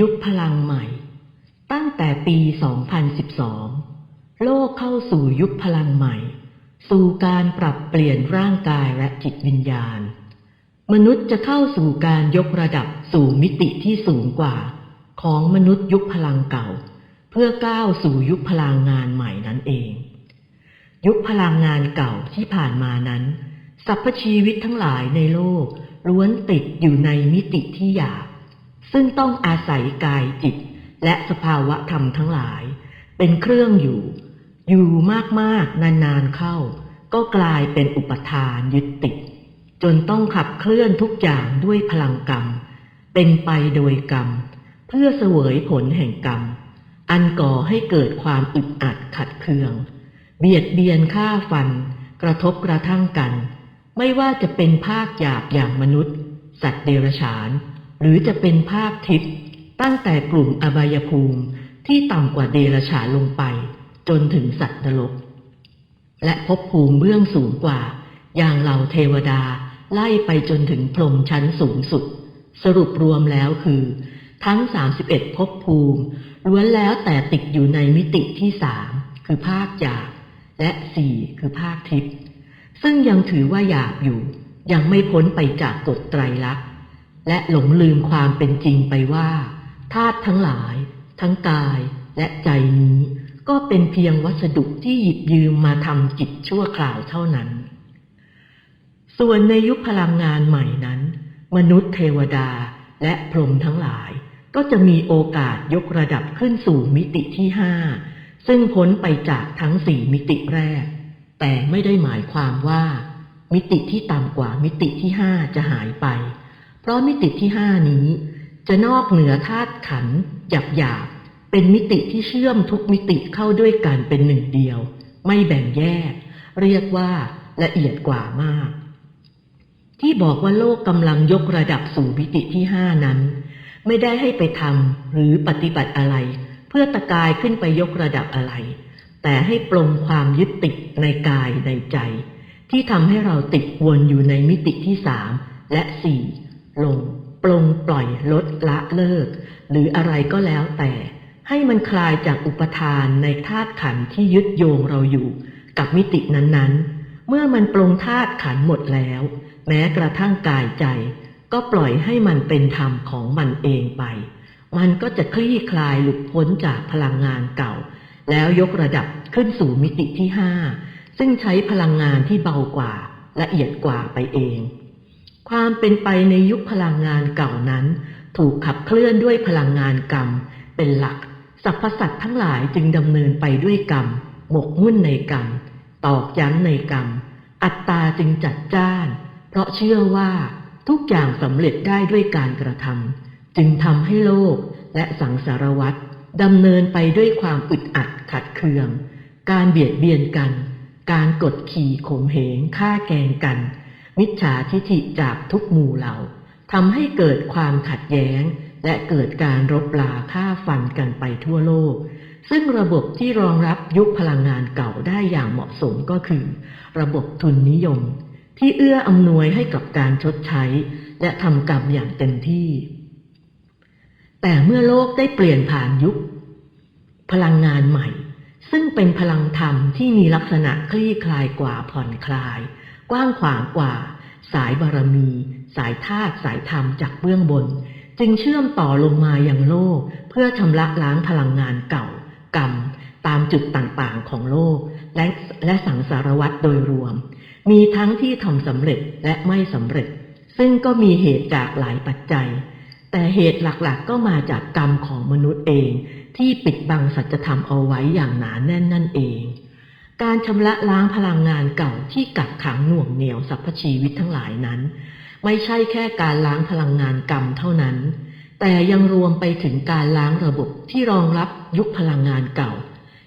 ยุคพลังใหม่ ตั้งแต่ปี 2012 โลกเข้าสู่ยุคพลังใหม่ สู่การปรับเปลี่ยนร่างกายและจิตวิญญาณ มนุษย์จะเข้าสู่การยกระดับสู่มิติที่สูงกว่า ของมนุษย์ยุคพลังเก่า เพื่อก้าวสู่ยุคพลังงานใหม่นั่นเอง ยุคพลังงานเก่าที่ผ่านมานั้นสรรพชีวิตทั้งหลายในโลกล้วนติดอยู่ในมิติที่หยาบ ซึ่งต้องอาศัยกายจิต และสภาวะธรรมทั้งหลาย เป็นเครื่องอยู่ อยู่มากๆนานๆเข้า ก็กลายเป็นอุปทานยึดติด จนต้องขับเคลื่อนทุกอย่างด้วยพลังกรรม เป็นไปโดยกรรม เพื่อเสวยผลแห่งกรรม อันก่อให้เกิดความอึดอัดขัดเคือง เบียดเบียนฆ่าฟัน กระทบกระทั่งกัน ไม่ว่าจะเป็นภาคหยาบอย่างมนุษย์ สัตว์เดรัจฉาน หรือจะเป็นภาคทิพย์ตั้งแต่กลุ่มอบายภูมิที่ต่ำกว่าเดรัจฉานลงไป จนถึงสัตว์นรก และภพภูมิเบื้องสูงกว่า อย่างเหล่าเทวดาไล่ไปจนถึงพรหมชั้นสูงสุด สรุปรวมแล้วคือ ทั้ง 31ภพภูมิล้วนแล้วแต่ติดอยู่ในมิติที่สามคือภาคหยาบและสี่คือภาคทิพย์ซึ่งยังถือว่าหยาบอยู่ ยังไม่พ้นไปจากกฎไตรลักษณ และหลงลืมความเป็นจริงไปว่าธาตุทั้งหลาย ทั้งกายและใจนี้ ก็เป็นเพียงวัสดุที่หยิบยืมมาทำจิตชั่วคราวเท่านั้น ส่วนในยุคพลังงานใหม่นั้น มนุษย์เทวดาและพรหมทั้งหลาย ก็จะมีโอกาสยกระดับขึ้นสู่มิติที่ห้าซึ่งพ้นไปจากทั้งสี่มิติแรก แต่ไม่ได้หมายความว่า มิติที่ต่ำกว่ามิติที่ห้าจะหายไป เพราะมิติที่ห้านี้ จะนอกเหนือธาตุขันหยาบหยาบเป็นมิติที่เชื่อมทุกมิติเข้าด้วยกันเป็นหนึ่งเดียว ไม่แบ่งแยก เรียกว่าละเอียดกว่ามาก ที่บอกว่าโลกกำลังยกระดับสู่มิติที่ห้านั้น ไม่ได้ให้ไปทำหรือปฏิบัติอะไร เพื่อตะกายขึ้นไปยกระดับอะไร แต่ให้ปลงความยึดติดในกายในใจ ที่ทำให้เราติดวนอยู่ในมิติที่สามและสี่ ลง ปลงปล่อยลดละเลิก หรืออะไรก็แล้วแต่ ให้มันคลายจากอุปทานในธาตุขันที่ยึดโยงเราอยู่ กับมิตินั้นๆ เมื่อมันปลงธาตุขันหมดแล้ว แม้กระทั่งกายใจ ก็ปล่อยให้มันเป็นธรรมของมันเองไป มันก็จะคลี่คลายหลุดพ้นจากพลังงานเก่า แล้วยกระดับขึ้นสู่มิติที่ห้าซึ่งใช้พลังงานที่เบากว่าละเอียดกว่าไปเอง ความเป็นไปในยุคพลังงานเก่านั้น ถูกขับเคลื่อนด้วยพลังงานกรรม เป็นหลักสรรพสัตว์ทั้งหลายจึงดำเนินไปด้วยกรรม หมกมุ่นในกรรม ตอกย้ำในกรรม อัตตาจึงจัดจ้าน เพราะเชื่อว่าทุกอย่างสำเร็จได้ด้วยการกระทำจึงทำให้โลกและสังสารวัตรดำเนินไปด้วยความอึดอัดขัดเคือง การเบียดเบียนกัน การกดขี่ข่มเหงฆ่าแกงกัน มิจฉาทิฐิจากทุกหมู่เหล่าทำให้เกิดความขัดแย้ง และเกิดการรบลาฆ่าฟันกันไปทั่วโลก ซึ่งระบบที่รองรับยุคพลังงานเก่าได้อย่างเหมาะสมก็คือ ระบบทุนนิยม ที่เอื้ออำนวยให้กับการชดใช้ และทำกรรมอย่างเต็มที่ แต่เมื่อโลกได้เปลี่ยนผ่านยุค พลังงานใหม่ ซึ่งเป็นพลังธรรมที่มีลักษณะคลี่คลายกว่าผ่อนคลาย กว้างขวางกว่า สายบารมี สายธาตุสายธรรมจากเบื้องบน จึงเชื่อมต่อลงมาอย่างโลก เพื่อชำระล้างพลังงานเก่า กรรม ตามจุดต่างๆของโลก และและสังสารวัตรโดยรวม มีทั้งที่ทำสำเร็จและไม่สำเร็จ ซึ่งก็มีเหตุจากหลายปัจจัย แต่เหตุหลักๆก็มาจากกรรมของมนุษย์เอง ที่ปิดบังสัจธรรมเอาไว้อย่างหนาแน่นนั่นเอง การชำระล้างพลังงานเก่าที่กักขังหน่วงเหนียวสรรพชีวิตทั้งหลายนั้น ไม่ใช่แค่การล้างพลังงานกรรมเท่านั้น แต่ยังรวมไปถึงการล้างระบบที่รองรับยุคพลังงานเก่า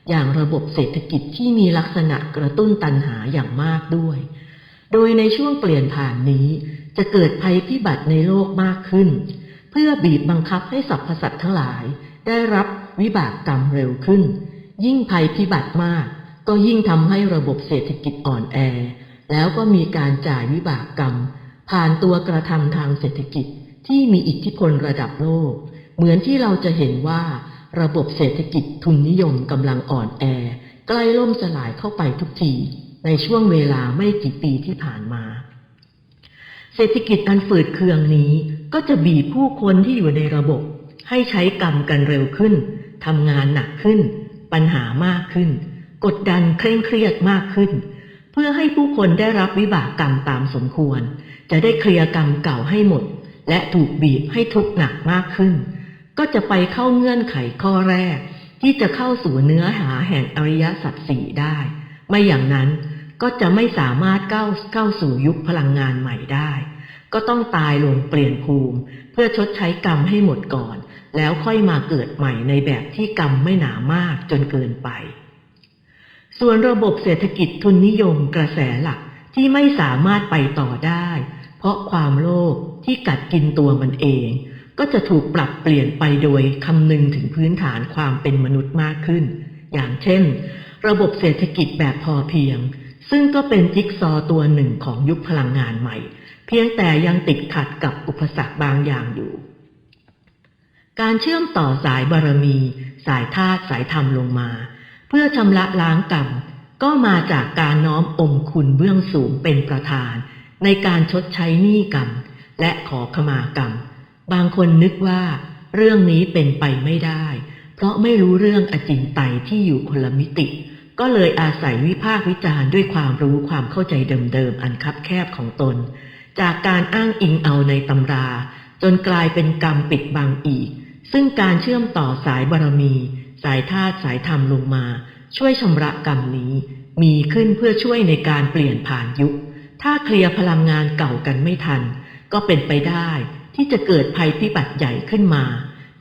อย่างระบบเศรษฐกิจที่มีลักษณะกระตุ้นตันหาอย่างมากด้วย โดยในช่วงเปลี่ยนผ่านนี้ จะเกิดภัยพิบัติในโลกมากขึ้น เพื่อบีบบังคับให้สรรพสัตว์ทั้งหลาย ได้รับวิบากกรรมเร็วขึ้น ยิ่งภัยพิบัติมาก ก็ยิ่งทำให้ระบบเศรษฐกิจอ่อนแอ แล้วก็มีการจ่ายวิบากกรรม ผ่านตัวกระทำทางเศรษฐกิจที่มีอิทธิพลระดับโลก เหมือนที่เราจะเห็นว่า ระบบเศรษฐกิจทุนนิยมกำลังอ่อนแอ ใกล้ล่มสลายเข้าไปทุกที ในช่วงเวลาไม่กี่ปีที่ผ่านมา เศรษฐกิจอันฝืดเคืองนี้ ก็จะบีบผู้คนที่อยู่ในระบบ ให้ใช้กรรมกันเร็วขึ้นทำงานหนักขึ้น ปัญหามากขึ้น กดดันเคร่งเครียดมากขึ้น เพื่อให้ผู้คนได้รับวิบากกรรมตามสมควร จะได้เคลียร์กรรมเก่าให้หมด และถูกบีบให้ทุกข์หนักมากขึ้น ก็จะไปเข้าเงื่อนไขข้อแรก ที่จะเข้าสู่เนื้อหาแห่งอริยสัจสี่ได้ ไม่อย่างนั้นก็จะไม่สามารถก้าวเข้าสู่ยุคพลังงานใหม่ได้ ก็ต้องตายลงเปลี่ยนภูมิ เพื่อชดใช้กรรมให้หมดก่อน แล้วค่อยมาเกิดใหม่ในแบบที่กรรมไม่หนามากจนเกินไป ส่วนระบบเศรษฐกิจทุนนิยมกระแสหลักที่ไม่สามารถไปต่อได้ เพราะความโลภที่กัดกินตัวมันเอง ก็จะถูกปรับเปลี่ยนไปโดยคำนึงถึงพื้นฐานความเป็นมนุษย์มากขึ้น อย่างเช่น ระบบเศรษฐกิจแบบพอเพียง ซึ่งก็เป็นจิ๊กซอตัวหนึ่งของยุคพลังงานใหม่ เพียงแต่ยังติดขัดกับอุปสรรคบางอย่างอยู่ การเชื่อมต่อสายบารมี สายธาตุสายธรรมลงมา เพื่อชำระล้างกรรมก็มาจากการน้อมอมคุณเบื้องสูงเป็นประธาน ในการชดใช้หนี้กรรม และขอขมากรรม บางคนนึกว่า เรื่องนี้เป็นไปไม่ได้ เพราะไม่รู้เรื่องอจินไตยที่อยู่คนละมิติ ก็เลยอาศัยวิพากษ์วิจารณ์ด้วยความรู้ความเข้าใจเดิมๆอันคับแคบของตน จากการอ้างอิงเอาในตำรา จนกลายเป็นกรรมปิดบังอีก ซึ่งการเชื่อมต่อสายบารมี สายธาตุสายธรรมลงมา ช่วยชำระกรรมนี้ มีขึ้นเพื่อช่วยในการเปลี่ยนผ่านยุค ถ้าเคลียร์พลังงานเก่ากันไม่ทัน ก็เป็นไปได้ที่จะเกิดภัยพิบัติใหญ่ขึ้นมา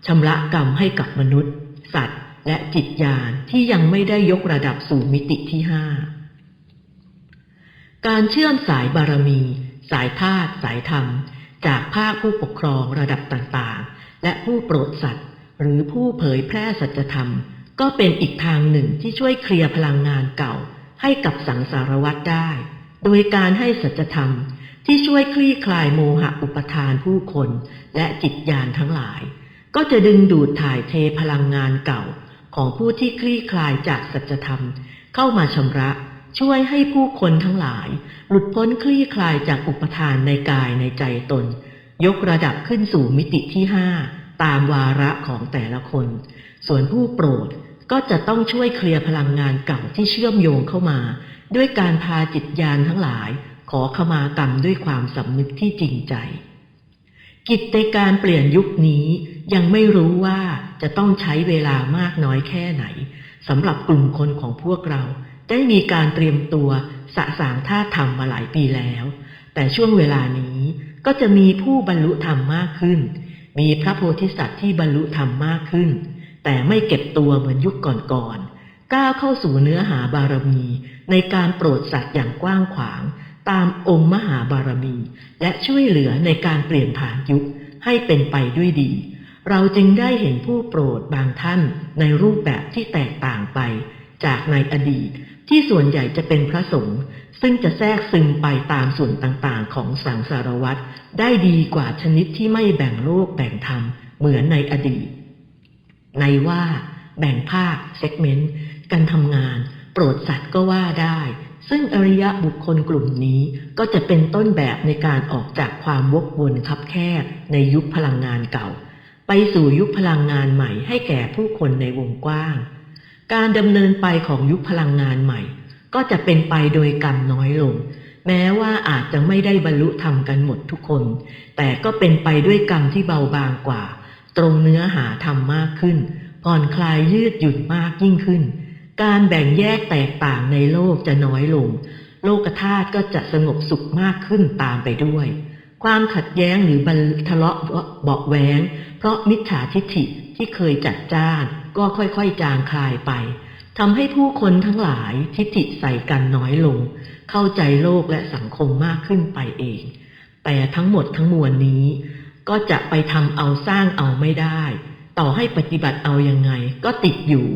ชำระกรรมให้กับมนุษย์ สัตว์ และจิตญาณที่ยังไม่ได้ยกระดับสู่มิติที่ห้าการเชื่อมสายบารมี สายธาตุสายธรรม จากภาคผู้ปกครองระดับต่างๆ และผู้โปรดสัตว์ หรือผู้เผยแพร่สัจธรรม ก็เป็นอีกทางหนึ่งที่ช่วยเคลียร์พลังงานเก่า ให้กับสังสารวัตรได้ โดยการให้สัจธรรมที่ช่วยคลี่คลายโมหะอุปทานผู้คนและจิตญาณทั้งหลาย ก็จะดึงดูดถ่ายเทพลังงานเก่า ของผู้ที่คลี่คลายจากสัจธรรม เข้ามาชำระช่วยให้ผู้คนทั้งหลาย หลุดพ้นคลี่คลายจากอุปทานในกายในใจตน ยกระดับขึ้นสู่มิติที่ห้า ตามวาระของแต่ละคน ส่วนผู้โปรดก็จะต้องช่วยเคลียร์พลังงานเก่าที่เชื่อมโยงเข้ามา ด้วยการพาจิตญาณทั้งหลาย ขอขมากรรมด้วยความสำนึกที่จริงใจ กิจในการเปลี่ยนยุคนี้ยังไม่รู้ว่าจะต้องใช้เวลามากน้อยแค่ไหนสำหรับกลุ่มคนของพวกเรา ได้มีการเตรียมตัวสะสางท่าธรรมมาหลายปีแล้ว แต่ช่วงเวลานี้ก็จะมีผู้บรรลุธรรมมากขึ้น มีพระโพธิสัตว์ที่บรรลุธรรมมากขึ้น แต่ไม่เก็บตัวเหมือนยุคก่อนๆ ก้าวเข้าสู่เนื้อหาบารมี ในการโปรดสัตว์อย่างกว้างขวาง ตามองค์มหาบารมี และช่วยเหลือในการเปลี่ยนผ่านยุคให้เป็นไปด้วยดี เราจึงได้เห็นผู้โปรดบางท่านในรูปแบบที่แตกต่างไปจากในอดีต ที่ส่วนใหญ่จะเป็นพระสงฆ์ซึ่งจะแทรกซึมไปตามส่วนต่างๆ ของสังสารวัตรได้ดีกว่าชนิดที่ไม่แบ่งโลกแบ่งธรรมเหมือนในอดีต ในว่าแบ่งภาคเซกเมนต์การทำงาน โปรดสัตว์ก็ว่าได้ ซึ่งอริยะบุคคลกลุ่มนี้ก็จะเป็นต้นแบบในการออกจากความวกวนคับแคบในยุคพลังงานเก่า ไปสู่ยุคพลังงานใหม่ให้แก่ผู้คนในวงกว้าง การดำเนินไปของยุคพลังงานใหม่ ก็จะเป็นไปโดยกรรมน้อยลง แม้ว่าอาจจะไม่ได้บรรลุธรรมกันหมดทุกคน แต่ก็เป็นไปด้วยกรรมที่เบาบางกว่า ตรงเนื้อหาธรรมมากขึ้นผ่อนคลายยืดหยุ่นมากยิ่งขึ้น การแบ่งแยกแตกต่างในโลกจะน้อยลง โลกธาตุก็จะสงบสุขมากขึ้นตามไปด้วย ความขัดแย้งหรือบันทะเลาะเบาะแว้งเพราะมิจฉาทิฐิที่เคยจัดจ้านก็ค่อยๆจางคลายไปทำให้ผู้คนทั้งหลายทิฐิใส่กันน้อยลง เข้าใจโลกและสังคมมากขึ้นไปเอง แต่ทั้งหมดทั้งมวลนี้ ก็จะไปทำเอาสร้างเอาไม่ได้ ต่อให้ปฏิบัติเอายังไง ก็ติดอยู่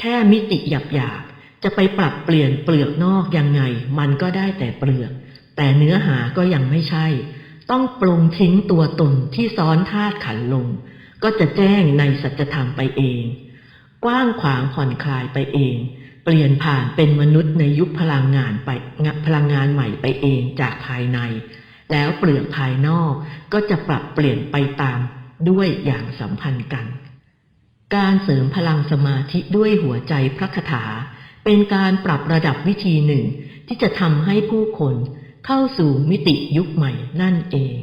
แค่มิติหยาบๆ จะไปปรับเปลี่ยนเปลือกนอกยังไง มันก็ได้แต่เปลือก แต่เนื้อหาก็ยังไม่ใช่ ต้องปรุงทิ้งตัวตนที่ซ้อนธาตุขันลง ก็จะแจ้งในสัจธรรมไปเอง กว้างขวางผ่อนคลายไปเอง เปลี่ยนผ่านเป็นมนุษย์ในยุคพลังงานไปพลังงานใหม่ไปเองจากภายใน แล้วเปลือกภายนอกก็จะปรับเปลี่ยนไปตามด้วยอย่างสัมพันธ์กัน การเสริมพลังสมาธิด้วยหัวใจพระคาถา เป็นการปรับระดับวิธีหนึ่งที่จะทำให้ผู้คน เข้าสู่มิติยุคใหม่นั่นเอง